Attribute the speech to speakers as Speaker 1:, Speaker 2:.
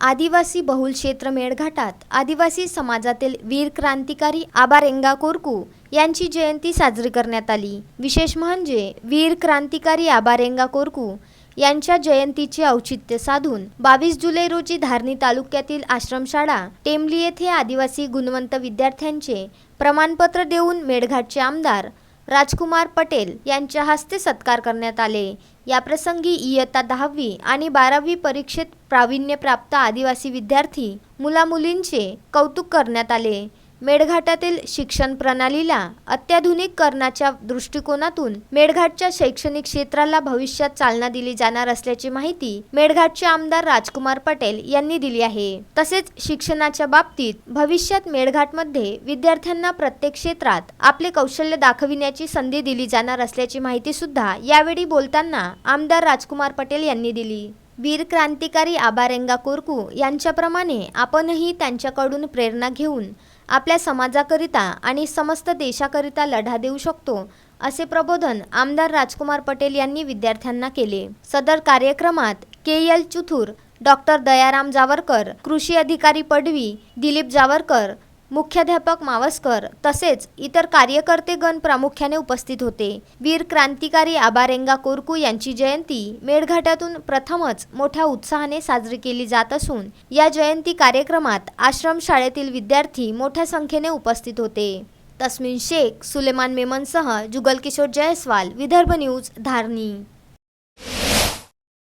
Speaker 1: आदिवासी बहुल क्षेत्र मेळघाटात आदिवासी समाजातील वीर क्रांतिकारी आबा रेंगा कोरकू यांची जयंती साजरी करण्यात आली. विशेष म्हणजे वीर क्रांतिकारी आबा रेंगा कोरकू यांच्या जयंतीचे औचित्य साधून बावीस जुलै रोजी धारणी तालुक्यातील आश्रमशाळा टेमली येथे आदिवासी गुणवंत विद्यार्थ्यांचे प्रमाणपत्र देऊन मेळघाटचे आमदार राजकुमार पटेल यांच्या हस्ते सत्कार करण्यात आले. याप्रसंगी इयत्ता दहावी आणि बारावी परीक्षेत प्रावीण्यप्राप्त आदिवासी विद्यार्थी मुलामुलींचे कौतुक करण्यात आले. मेळघाटातील शिक्षण प्रणालीला अत्याधुनिक करण्याच्या दृष्टिकोनातून मेळघाटच्या शैक्षणिक क्षेत्राला भविष्यात चालना दिली जाणार असल्याची माहिती मेळघाटचे आमदार राजकुमार पटेल यांनी दिली आहे. तसेच शिक्षणाच्या बाबतीत भविष्यात मेळघाटमध्ये विद्यार्थ्यांना प्रत्येक क्षेत्रात आपले कौशल्य दाखविण्याची संधी दिली जाणार असल्याची माहिती सुद्धा यावेळी बोलताना आमदार राजकुमार पटेल यांनी दिली. वीर क्रांतिकारी आबारेंगा कोरकू यांच्याप्रमाणे आपणही त्यांच्याकडून प्रेरणा घेऊन आपल्या समाजाकरिता आणि समस्त देशाकरिता लढा देऊ शकतो असे प्रबोधन आमदार राजकुमार पटेल यांनी विद्यार्थ्यांना केले. सदर कार्यक्रमात K L Chuthur doctor Dayaram Javarkar कृषी अधिकारी पडवी दिलीप जावरकर मुख्याध्यापक मावस्कर तसेच इतर कार्यकर्तेगण प्रामुख्याने उपस्थित होते. वीर क्रांतिकारी आबारेंगा कोरकू यांची जयंती मेळघाटातून प्रथमच मोठ्या उत्साहाने साजरी केली जात असून या जयंती कार्यक्रमात आश्रम शाळेतील विद्यार्थी मोठ्या संख्येने उपस्थित होते. तस्मिन शेख सुलेमान मेमनसह जुगल किशोर जयस्वाल विदर्भ न्यूज धारणी.